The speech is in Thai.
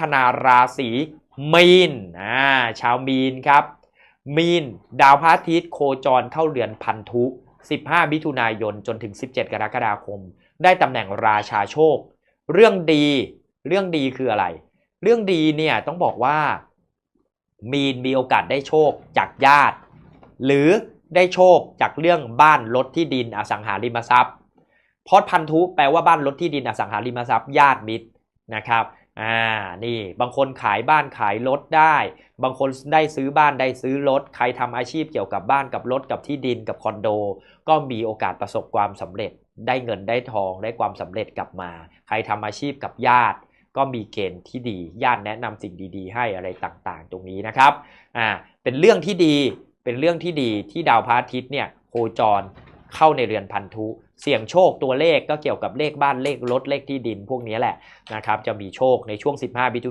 คนาราศีมีนอ่าชาวมีนครับ มีน ดาวพระอาทิตย์โคจรเข้าเรือนพันธุ 15มิถุนายนจนถึง 17 กรกฎาคม ได้ตำแหน่งราชาโชค เรื่องดี เรื่องดีคืออะไร เรื่องดีเนี่ยต้องบอกว่า มีนมีโอกาสได้โชคจากญาติ หรือได้โชคจากเรื่องบ้านรถที่ดินอสังหาริมทรัพย์เพราะพันธุแปลว่าบ้านรถที่ดินอสังหาริมทรัพย์ญาติมิตรนะครับ อ่านี่บางคนขายบ้านขายรถได้ บางคนได้ซื้อบ้านได้ซื้อรถใครทำอาชีพเกี่ยวกับบ้านกับรถกับที่ดินกับคอนโด ก็มีโอกาสประสบความสำเร็จ ได้เงินได้ทองได้ความสำเร็จกลับมา ใครทำอาชีพกับญาติ ก็มีเกณฑ์ที่ดีญาติแนะนำสิ่งดี ๆ ให้อะไรต่างๆ ตรงนี้นะครับอ่าเป็นเรื่องที่ดีเป็นเรื่องที่ดีที่ดาวพระอาทิตย์เนี่ยโคจรเข้าในเรือนพันธุ เสี่ยงโชคตัวเลขก็เกี่ยวกับเลขบ้านเลขรถเลขที่ดินพวกนี้แหละนะครับจะมีโชคในช่วง 15มิถุ